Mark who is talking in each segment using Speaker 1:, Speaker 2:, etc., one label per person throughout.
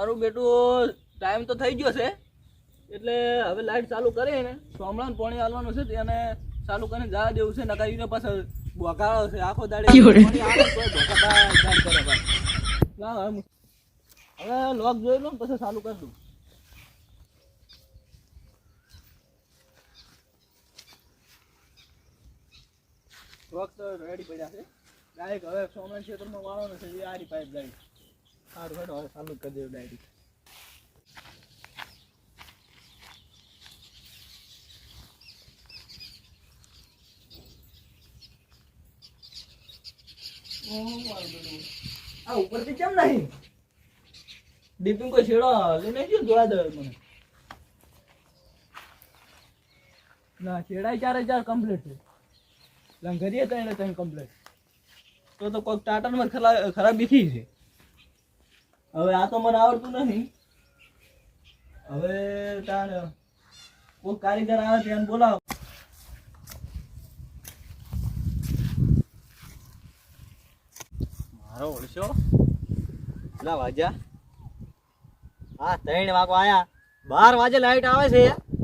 Speaker 1: મારું બેટું ટાઈમ તો થઈ ગયો છે. એટલે હવે લાઈટ ચાલુ કરી ને સોમણાને પાણી હાલવાનું છે તેને ચાલુ કરીને જવા દેવું છે નકારીને પાછળ બોકાળો છે. આખો દાડે હવે લોક જોઈ લો પછી ચાલુ કરી દઉં. લોક તો રેડી પડ્યા છે. ડાયરેક્ટ હવે સોમણ ક્ષેત્રમાં વાળો છે એ આરી પાઇપ જાય હેડો કોઈ છેડો લઈને ગયો જોવા દે મને. ના, છેડાય ચારે ચાર કમ્પ્લીટ છે. તો એને ત્રણ કમ્પ્લીટ તો તો કોઈક ટાટરમાં ખરા ખરાબી થઈ છે. હવે આ તો મને આવડતું નથી હવે તાર કોઈ કારીગર આવે ત્યાં બોલાવો.
Speaker 2: મારો ઓળશો કેટલા વાગ્યા હા ત્રણ વાગવા આયા. બાર વાગે લાઈટ આવે છે.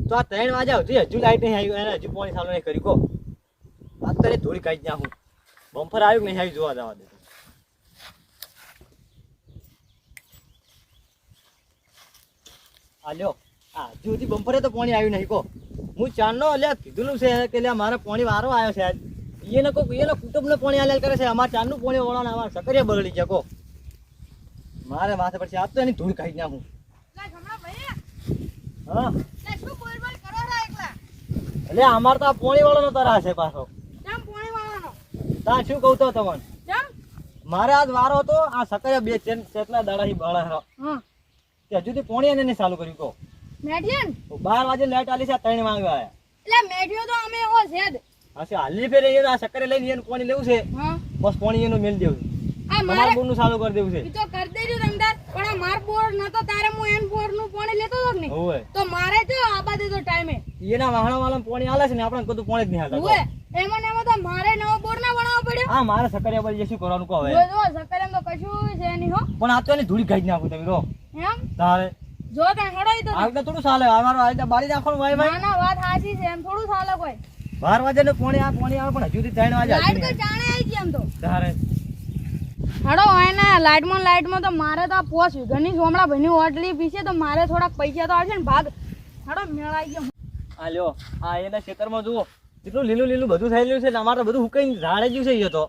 Speaker 2: તો આ ત્રણ વાગે હજુ હજુ લાઈટ નહીં આવી. એને હજુ પોણી સાલું નહીં કરી કહો. વાત કરી થોડી કાઢી નાખું. બમ્ફર આવ્યું નહીં આવી જોવા જવા દે. આ લ્યો આ સુધી બમ્ફરે તો પોણી આવ્યું નહીં કો હું ચારનો અલ્યા કીધું છે કે લ્યા મારે પોણી વારો આવ્યો છે આજ. એને કોક એને કુટુંબને પોણી આલેલ કરે છે અમારે ચારનું પાણી વળવાના અમારે સકરિયા બગડી કો મારે માથે પછી આપ તો એની ધૂળ કાઢી નાખું. હા. એટલે અમારે તો આ પોણી વાળો તરા છે પાછો. તા શું કહું તો તમને? મારે આજ વારો હતો આ સકરે બે ચેન ચેટલા દાડા બળા તે હજુ થી પોણી એને ચાલુ કર્યું કહો. મેડિયન બાર વાગે લેટ આલી છે આ ત્રણ વાગે આયા. હા છે હાલની ફેરે એ આ સકરે લઈને એને પોણી લેવું છે? બસ પોણી એનું મેલ દેવું તમારે બોરનું ચાલુ કરી દેવું છે. હોવે.
Speaker 3: તો મારે જો આબા તો ટાઈમે.
Speaker 2: એના વાહણા વાળા પોણી આલે છે ને આપણે કદું પોણી જ નહીં હાલતા
Speaker 3: ઓય એમાં ને એમાં તો મારે નવો બોર ના બનાવવો પડ્યો.
Speaker 2: હા મારે સકરિયા પર શું કરવાનું કહો હવે.
Speaker 3: જો જો એમ તો કશું છે નહીં હો.
Speaker 2: પણ આ તો એની ધૂળી કાઢી નાખું તમે રો
Speaker 3: એમ?
Speaker 2: તારે.
Speaker 3: જો તને હડાઈ તો
Speaker 2: આ રીતે થોડું ચાલે. અમારો આ રીતે બાળી નાખવાનું ભાઈ ભાઈ.
Speaker 3: ના ના વાત સાચી છે. એમ થોડું ચાલે કોઈ.
Speaker 2: બાર વાગે ને પોણી આ પોણી આવે પણ હજુ થી ત્રણ વાગે
Speaker 3: લાઈટ તો જાણે આવી ગઈ એમ તો.
Speaker 2: તારે.
Speaker 3: હડો હોય ને લાઈટમાં લાઈટમાં તો મારે તો આ પોસ ઘરની સોમડા ભાઈની ઓટલી પીશે તો મારે થોડાક પૈસા તો આવશે ને ભાગ. હડો મેળાઈ ગયો.
Speaker 2: આ લ્યો આ એના ખેતરમાં જુઓ. કેટલું લીલું લીલું બધું થયેલું છે ને અમારે તો બધું હુકાઈને ઝાડે જ્યું છે એ તો.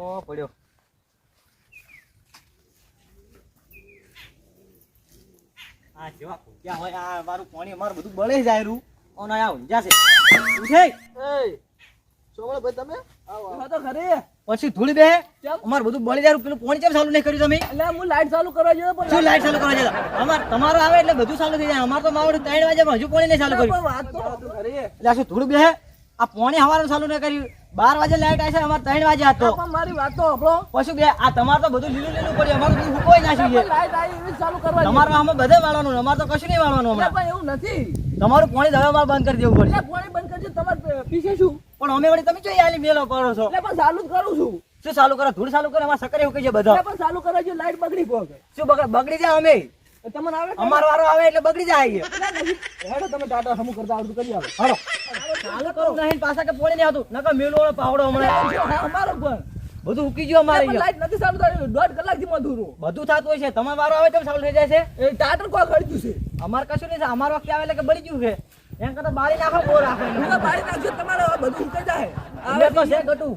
Speaker 2: તો પડ્યો. આ જેવા ભૂખ્યા હોય આ મારું પાણી અમારું બધું બળે જાય રૂ. અને આ ઊંઝા છે. ઉઠે
Speaker 1: સોમણ ભાઈ તમે? હા તો ખરે
Speaker 2: પછી ધૂળ બે અમાર બધું બળી જાય પેલું પાણી કેમ ચાલુ નહીં કર્યું તમે?
Speaker 1: એટલે હું લાઈટ ચાલુ કરવા ગયો પણ
Speaker 2: શું લાઈટ ચાલુ કરવા જતા અમાર તમારો આવે એટલે બધું ચાલુ થઈ જાય. અમાર તો માવડ ત્રણ વાગે પણ હજુ પાણી નહીં ચાલુ કર્યું.
Speaker 1: વાત તો ખરી
Speaker 2: એટલે આ શું ધૂળ બે આ પોણી હવાનું ચાલુ નહીં કર્યું. બાર વાગે લાઈટ આવશે છે અમારે ત્રણ વાગે હતો
Speaker 1: મારી વાત તો સાંભળો
Speaker 2: પછી બે આ તમારે તો બધું લીલું લીલું પડ્યું અમારું બધું હુકોઈ ના છે.
Speaker 1: લાઈટ આવી એવી ચાલુ કરવા
Speaker 2: તમારે અમે બધે વાળવાનું અમારે તો કશું નહીં વાળવાનું હમણાં.
Speaker 1: પણ એવું નથી.
Speaker 2: તમારું પાણી દવા માં બંધ કરી દેવું પડશે.
Speaker 1: પાણી બંધ કરજો તમારે પીછે શું?
Speaker 2: પણ અમે વળી તમે જોઈ આલી મેલો કરો છો?
Speaker 1: એટલે પણ ચાલુ જ કરું છું.
Speaker 2: શું ચાલુ કરો? ધૂળ ચાલુ કરે? અમારે સકરે હુકાઈ જાય બધા.
Speaker 1: પણ ચાલુ કરો જો લાઈટ બગડી પોકે
Speaker 2: શું બગડ બગડી જાય અમે?
Speaker 1: તમને આવે?
Speaker 2: અમારો વારો આવે એટલે બગડી જાય
Speaker 1: હેડો તમે ટાટા સમૂહ કરતા આવડતું કરી આવો.
Speaker 2: હાલો ચાલુ કરો. નહીં પાછા કે પોળી નહીં આવતું. નકા મેલો પાવડો હમણાં.
Speaker 1: અમારો પણ.
Speaker 2: બધું ઉકી ગયો અમારે
Speaker 1: લાઈટ નથી ચાલુ થયું. દોઢ કલાકથી મધુરું.
Speaker 2: બધું થતું હોય છે. તમારો વારો આવે તેમ ચાલુ થઈ જાય છે?
Speaker 1: એ ટાટર કોઈ ખડ્યું છે.
Speaker 2: અમારે કશું નહીં છે અમારો વખતે આવે એટલે કે બળી ગયું છે. એમ કરતા બાળી નાખો બોર રાખો
Speaker 1: બાળી નાખજો તમારે બધું ઉકાઈ જાય.
Speaker 2: આવે તો છે. ગટુ.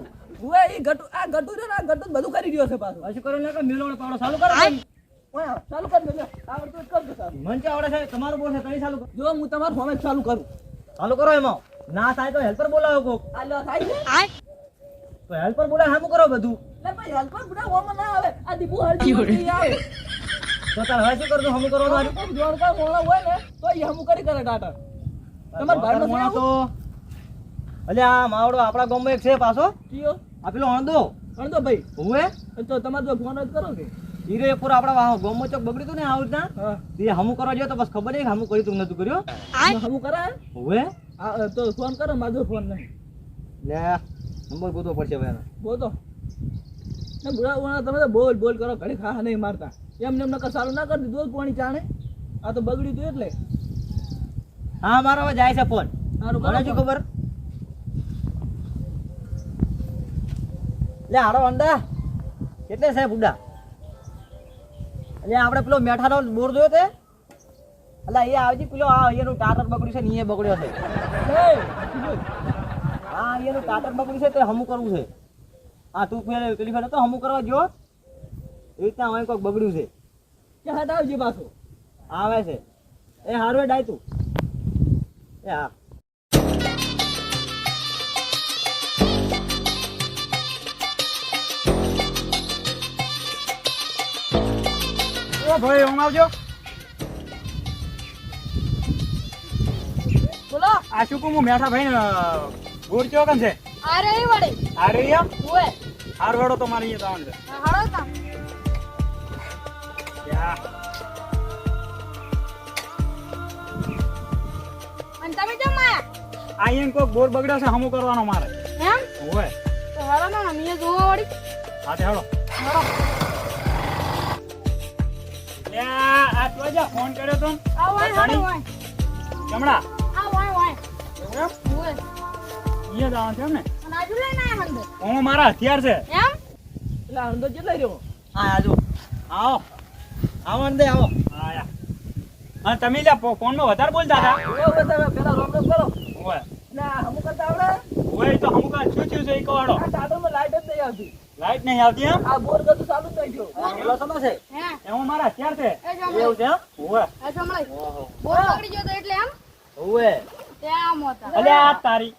Speaker 1: હું એ ગટુ આ ગટુ ને આ ગટુ બધું કરી રહ્યો છે પાછું.
Speaker 2: હજુ કરો ને કે મેલો પાવડો ચાલુ કરો.
Speaker 1: ઓય, ચાલુ કરી દો લે. આવડતું કરજો ચાલુ.
Speaker 2: મન ચા આવડે છે? તમારું બોર છે તમે ચાલુ કરો.
Speaker 1: જો હું તમારું ફોમે ચાલુ કરું.
Speaker 2: ચાલુ કરો એમાં. ના થાય તો હેલ્પર બોલાવો કોક.
Speaker 1: આ થાય છે?
Speaker 2: તો હેલ્પર બોલાવે હામું કરો બધું.
Speaker 1: લે ભાઈ હલકો બુડા ઓમાં ના આવે. આ દીપુ હળદી હળદી આવે.
Speaker 2: તો તાર હવે શું કરજો હમું કરો
Speaker 1: તમારું કોઈ જોણકાર મોણા હોય ને તો એ હમું કરી કરે ટાટા. તમારા ભાઈનો
Speaker 2: મોણા તો. અલ્યા આ માવડો આપણા ગામમાં એક છે પાછો.
Speaker 1: કયો?
Speaker 2: આ પેલો અણદો
Speaker 1: અણદો ભાઈ.
Speaker 2: હુએ
Speaker 1: તો તમારે જો ફોન જ કરો કે.
Speaker 2: હીરો એક પૂરો આપણા વાહ ગામમાં ચોક બગડ્યું હતું ને આ રીતના તે હમું કરવા ગયો તો બસ ખબર નહીં હમું કર્યું તું નતું કર્યું.
Speaker 1: હમું કરાય?
Speaker 2: હુએ
Speaker 1: તો ફોન કરો મારો ફોન નહીં.
Speaker 2: લે નંબર ગોતવો પડશે હવે એનો.
Speaker 1: ને બુરા બુરા તમે તો બોલ બોલ કરો ઘડી ખા નહીં મારતા. એમ ને એમ નકર સારું ના કરી દીધું પાણી ચાણે. આ તો બગડ્યું તું એટલે.
Speaker 2: હા મારો હવે જાય છે ફોન. મને શું ખબર? લે હાડો અંડા કેટલે સાહેબ બુડા એટલે આપણે પેલો મેઠાનો બોર જોયો તે? એટલે એ આવજી પેલો આ અહીંયાનું ટાટર બગડ્યું છે ને એ બગડ્યો છે. હા? અહીંયાનું ટાટર બગડ્યું છે તે હમું કરવું છે. હા તું પેલે પેલી ફેર તો હમું કરવા જો એવી રીતના અહીં કોઈક બગડ્યું છે.
Speaker 1: ક્યાં હટાવજે પાછું?
Speaker 2: આવે છે. એ હારું ડાય તું. એ હા.
Speaker 4: ઓ ભાઈ હું આવજો.
Speaker 3: બોલો.
Speaker 4: આ શું હું મેઠા ભાઈ ગોળ ચો કેમ છે?
Speaker 3: આ રે વડે
Speaker 4: આ રહી એમ?
Speaker 3: ઓએ
Speaker 4: હાર વડો તો મારી જવાનું છે.
Speaker 3: હાડો તા.
Speaker 4: યા.
Speaker 3: અને તમે
Speaker 4: બોર બગડ્યો છે હમું કરવાનો મારે.
Speaker 3: એમ?
Speaker 4: હોય
Speaker 3: તો હાડો ના અમે જોવા વળી.
Speaker 4: હાથે હાડો
Speaker 3: હાડો
Speaker 4: યા, આ તો જા ફોન કર્યો તો?
Speaker 3: આ વાય વાય.
Speaker 4: ચમડા
Speaker 3: આ વાય વાય.
Speaker 4: એવું? એમ? અહીંયા જવાનું છે એમ ને
Speaker 3: અને આજુ લઈને આયા
Speaker 4: હું મારા હથિયાર છે.
Speaker 3: એમ?
Speaker 1: એટલે આનંદ લઈ રહ્યો?
Speaker 2: હા આજુ. આવો. આવો અંદર આવો.
Speaker 4: હા યા. હા તમે લ્યા ફો- ફોનમાં વધારે બોલતા હતા.
Speaker 1: ઓ તમે પેલા રોમ રોમ કરો.
Speaker 4: હોય
Speaker 1: ના અમુક કરતા આવડે?
Speaker 4: હોય તો અમુક આ શું થયું છે એક કહો હેડો
Speaker 1: આ લાઈટ જ નહીં આવતી.
Speaker 4: લાઈટ નહીં આવતી એમ?
Speaker 1: આ બોર ગતું ચાલુ જ નહીં થયું.
Speaker 2: પેલો સમો છે
Speaker 3: હે
Speaker 4: એમાં મારા હથિયાર છે
Speaker 2: એવું છે
Speaker 4: હોય
Speaker 3: એ જમણાઈ
Speaker 2: ઓહો.
Speaker 3: બોલ પકડી ગયો તો એટલે એમ?
Speaker 2: ઓવે
Speaker 3: ત્યાં મોતા
Speaker 4: અલ્યા આ તારી.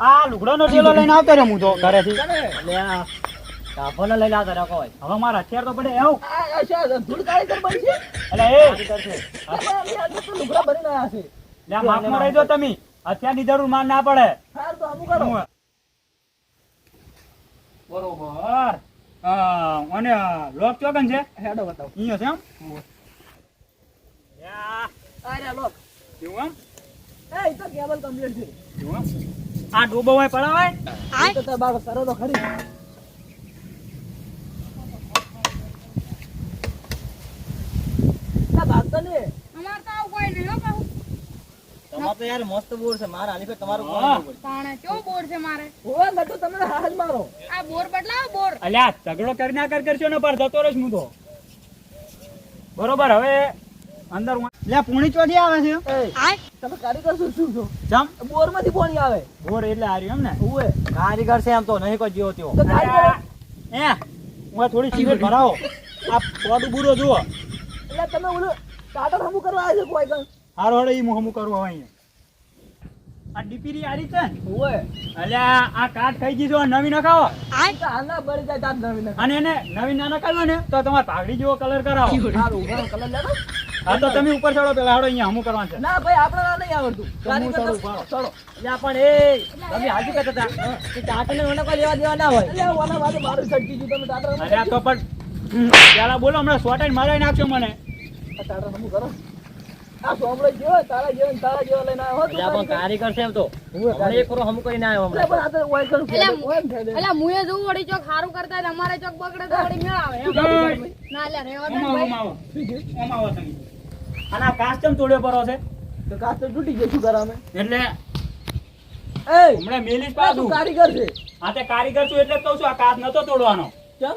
Speaker 4: આ લુગડોનો ઠેલો લઈને આવતો રહ્યો હું તો ઘરેથી.
Speaker 2: એટલે આ કાફોને લઈને આવતા રાખો હોય
Speaker 4: હવે મારા હથિયાર તો પડે એવું.
Speaker 1: આ આ શા ધૂળ કાળી બની છે?
Speaker 4: એટલે એ.
Speaker 1: આ પણ અમે આજે તો લુગડા ભરીને આયા છે.
Speaker 4: લે માફમાં રહી દો તમે. હથિયારની જરૂર માન ના પડે.
Speaker 1: હાર તો અમુક કરો
Speaker 4: બરોબર. અને લોક ચોકન છે?
Speaker 1: હેડો બતાવો.
Speaker 4: અહીંયા છે એમ? યા,
Speaker 1: લોક.
Speaker 4: એવું એમ?
Speaker 1: એ તો કેબલ કમ્પ્લીટ છે.
Speaker 4: એવું આ ડૂબો હોય પડાવાય?
Speaker 1: ઈ તો બાપ કરો તો ખરી. ભાગતો નહીં.
Speaker 3: અમાર તો આવું કોઈ નહીં હો
Speaker 2: તો યાર મસ્ત બોર છે. મારા આની પર તમારું કોણ બોર?
Speaker 3: તાણે કેવો બોર છે મારે?
Speaker 1: ઓવે નટુ તમે હાથ મારો.
Speaker 3: આ બોર બદલાવો બોર.
Speaker 4: અલ્યા ઝઘડો કરી ના કર કરશો ને પર જતો રહીશ હું તો. બરોબર હવે અંદર લે પૂણી ચોથી આવે છે?
Speaker 1: તમે કારીગર શું શું છો
Speaker 4: જમ.
Speaker 1: બોરમાંથી પાણી આવે.
Speaker 4: બોર એટલે હારી એમ ને?
Speaker 2: કારીગર છે એમ તો નહીં કોઈ જીવો તેવો
Speaker 1: તો કારીગર
Speaker 4: એ હું થોડી સિગરેટ ભરાવો. આ પોડું બુરો જુઓ.
Speaker 1: એટલે તમે ઓલું ટાટર હમું કરવા આવ્યા છે કોઈ
Speaker 4: હારો હળે ઈ હું કરું હવે અહીંયા. આ ડીપીરી આરી છે ને?
Speaker 1: ઓવે
Speaker 4: અલ્યા આ કાટ ખાઈ ગઈ છો નવી નખાવો.
Speaker 1: આ તો હાલના બળી જાય તાત નવી નવી
Speaker 4: અને એને નવી ના નખાવો ને તો તમારે પાઘડી જેવો કલર કરાવો.
Speaker 1: સારું ઊભા કલર લેતો
Speaker 4: હા તો તમે ઉપર ચડો પેલા હાડો અહીંયા હમું કરવાનું છે.
Speaker 1: ના ભાઈ આપણે ના નહીં આવડતું. કારીગર
Speaker 4: ચડું,
Speaker 2: એટલે પણ એ તમે હાજી કહેતા હતા. કે ટાટરને મને કોઈ લેવા દેવા ના હોય.
Speaker 1: અલ્યા આ વાલા મારું છટકી ગયું તમે ટાટર
Speaker 4: અરે તો પણ પેલા બોલો હમણાં સોટાઈ મારાઈ નાખ્યો મને.
Speaker 1: આ ટાટર હમું કરો. આ સોમડો જેવો તારા જેવો તારા જેવો લઈને આવ્યો.
Speaker 2: એટલે પણ કારીગર છે એમ તો.
Speaker 1: ઉવે
Speaker 2: એક કરો હમું કરીને આવ્યો હમણાં.
Speaker 1: પણ આ તો ઓય કરું
Speaker 3: એટલે
Speaker 1: ઓય ને ફેદે.
Speaker 3: એટલે મુએ જોવું વળી ચોક સારું કરતા અમારે ચોક બગડે તો વળી મેળ આવે ના લે રેવા દે
Speaker 4: ઓમ
Speaker 3: ને
Speaker 4: આવો,
Speaker 3: ભાઈ.
Speaker 4: આવો. આવો તમે. અને આ કાચ કેમ તોડ્યો પરો છે?
Speaker 1: તો તૂટી ગયો શું કરા
Speaker 4: એટલે
Speaker 1: એ!
Speaker 4: હમણાં પાછું
Speaker 1: કારીગર છે.
Speaker 4: આ તે કારીગર છું એટલે કહું છું આ કાચ નતો તોડવાનો.
Speaker 1: કેમ?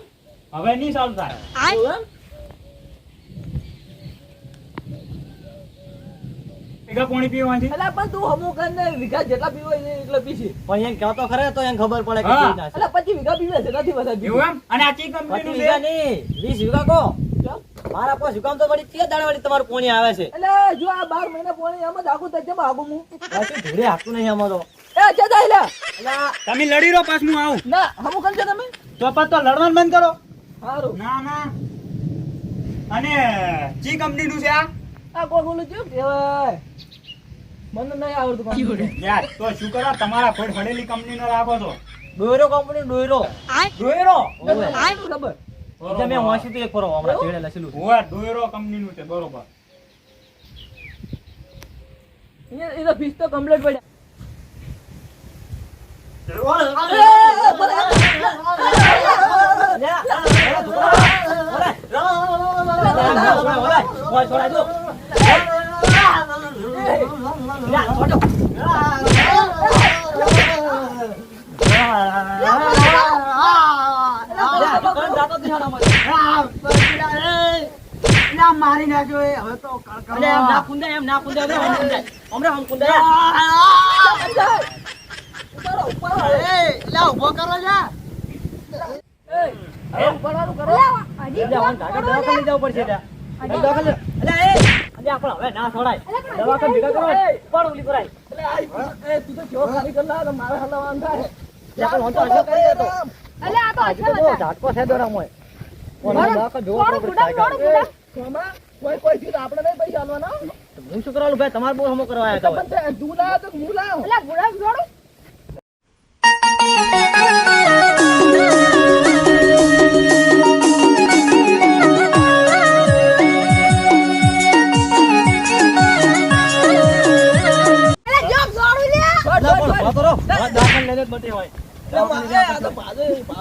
Speaker 4: હવે નહીં સારું થાય. ભેગા પાણી પીવાથી
Speaker 1: એટલે પણ તું હમું કરીને વીઘા જેટલા પીવો એટલે પીશે.
Speaker 2: પણ એમ કહેતો ખરે તો એમ ખબર પડે કે ના છે.
Speaker 1: એટલે પછી વીઘા પીવે છે નથી વધારે
Speaker 4: એવું એમ? અને આ ચી
Speaker 2: કંપની
Speaker 4: નું
Speaker 2: વીઘા
Speaker 4: છે?
Speaker 2: નહીં વીસ વીઘા
Speaker 1: કો.
Speaker 2: મારા પાસે વીઘામાં તો વળી તે દાડા વળી તમારું પોણી આવે છે?
Speaker 1: એટલે જો આ બાર મહિના પોણી એમ જ આગું થાય આગું હું
Speaker 2: પાછું ધીરે હાકતું નહીં અમારો.
Speaker 1: એ છે દાયલા
Speaker 4: તમે લડી રહો પાછું હું આવું.
Speaker 1: ના હમું કરજો તમે?
Speaker 4: તો પછી તો લડવાનું બંધ કરો.
Speaker 1: સારું
Speaker 4: ના ના. અને ચી કંપની નું છે આ?
Speaker 1: આ કોઈ બોલું છું? કહેવાય મને નહીં આવડતું.
Speaker 4: યાર તો શું કરો તમારા ફોડ ફડેલી કંપનીનો રાખો છો
Speaker 2: ડોયરો કંપની ડોયરો
Speaker 4: ડોયરો.
Speaker 1: ખબર
Speaker 2: એટલે મેં વાંચ્યું હતું એક ફરો હમણાં છેડે લખેલું.
Speaker 4: હોવે ડોયરો કંપનીનું છે બરોબર
Speaker 1: એ- એ તો ફીસ તો કમ્પ્લીટ પડ્યા એ,
Speaker 2: મારી નાખ્યો હવે તો ઊભો કરો જા પડશે એટલે એ, હવે ના છોડાય. દવાખાને ભેગા કરો, પણ ઓલી કરાય.
Speaker 1: એટલે એ, તું તો કેવો ખાલી કરી લાવે તો મારે હલાવવાનું થાય.
Speaker 2: એટલે આપણે વાંધો હશે કરી દેતો.
Speaker 3: અલે આ તો
Speaker 2: આજે
Speaker 3: અસલ
Speaker 2: તો જો
Speaker 3: હતા
Speaker 2: ઝાટકો છે દોરામાં. ઓને
Speaker 3: થોડું-
Speaker 2: દવાખાને જોવો
Speaker 3: થોડું
Speaker 2: પડે
Speaker 3: ગુડામ, થોડું
Speaker 1: કોઈ કોઈ ચીજ આપણે નહીં પૈસા આલવાના.
Speaker 2: શું કરવાનું ભાઈ તમારે બહુ હમો કરવા આવ્યા હતા
Speaker 1: તે લાવ્યો તો
Speaker 3: જોડું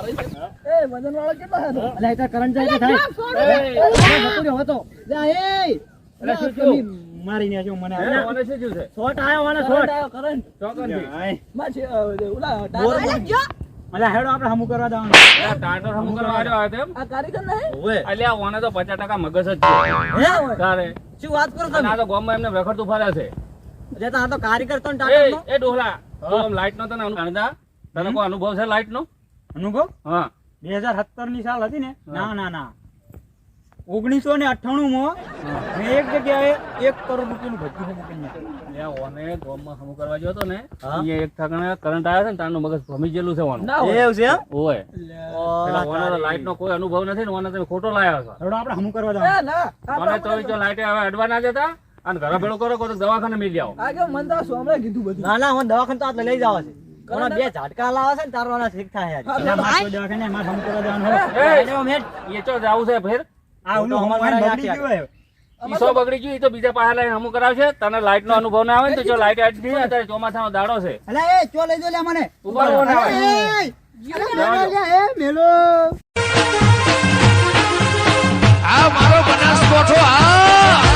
Speaker 1: ભારે ભારે છે. કેટલો છે તો?
Speaker 2: તો કરંટ જાય થાય.
Speaker 3: જોક જોડું
Speaker 2: એ, એ, જતો રહ્યો હતો. લે, એ.
Speaker 4: અલા, શું થયું?
Speaker 2: મારી નાખ્યો મને
Speaker 4: મને
Speaker 1: કરંટ
Speaker 4: શોર્ટ
Speaker 1: કરંટ.
Speaker 4: આય.
Speaker 1: માં છે, ઓલા ટાટા
Speaker 3: જો
Speaker 4: અલા, હેડો આપણે હમું કરવા જવાનું
Speaker 5: ટાટર હમું કરવા આવ્યો આ તેમ
Speaker 1: આ કારીગર નહીં?
Speaker 2: ઓવે.
Speaker 5: અલ્યા ઓને તો પચાસ ટકા મગજ જ છે
Speaker 2: હે?
Speaker 5: તારે
Speaker 2: શું વાત કરો તમે
Speaker 5: આ તો ગોમ એમને વેખડતું ફરે છે
Speaker 2: જે તો આ તો કારીગર તો ને
Speaker 5: એ ડોહલા તું લાઈટ નો તને અણદા તને કોઈ અનુભવ છે લાઈટ નો
Speaker 4: અનુભવ?
Speaker 5: હા.
Speaker 4: બે હજાર સત્તરની સાલ હતી ને? ના ના ના. ઓગણીસો ને અઠ્ઠાણું માં મેં એક જગ્યાએ એક કરોડ રૂપિયાનું ભજ્જું છે મૂકીને.
Speaker 5: અલ્યા ઓને ગામમાં હમું કરવા ગયો ને અહીંયા એક ઠાકાણે કરંટ આવ્યો છે ને તારનું મગજ ભમી ગયેલું છે ઓનું.
Speaker 2: એવું છે?
Speaker 5: ઓય. લાઈટ નો કોઈ અનુભવ નથી ને ઓને તમે ખોટો લાવ્યો છો.
Speaker 4: હેડો આપણે હમું કરવા
Speaker 1: એ
Speaker 4: મને
Speaker 1: ના તો
Speaker 5: જો લાઈટે હવે અડવા ના જતા અને ઘરે ભેળો કરો તો દવાખાને મિલી જાઓ
Speaker 1: આ કે મને તો સોમરે કીધું બધું.
Speaker 2: ના ના હું દવાખાને તો આટલે લઈ જવા છે. ઓના બે ઝાટકા લાવે છે ને તારવાના ઠીક થાય
Speaker 4: એટલે મારે કોઈ દવાખાને મારે હમું કરવા
Speaker 5: એ,
Speaker 2: એટલે આમ
Speaker 5: એ તો જાવ છે ફેર?
Speaker 4: આ હું
Speaker 2: તો
Speaker 4: બગડી ગયો
Speaker 5: ઈસો બગડી ગયું ઈ તો બીજા પાસે લઈને હમું કરાવશે. તને લાઈટ નો અનુભવ ના આવે ને તો જો લાઈટ આજ નહીં અત્યારે ચોમાસાનો દાડો છે.
Speaker 4: અલે એ ચો લઈ જો લે મને.
Speaker 5: ઊભા રહો ને મેલો.
Speaker 6: આ મારો બનાસકોઠો આ!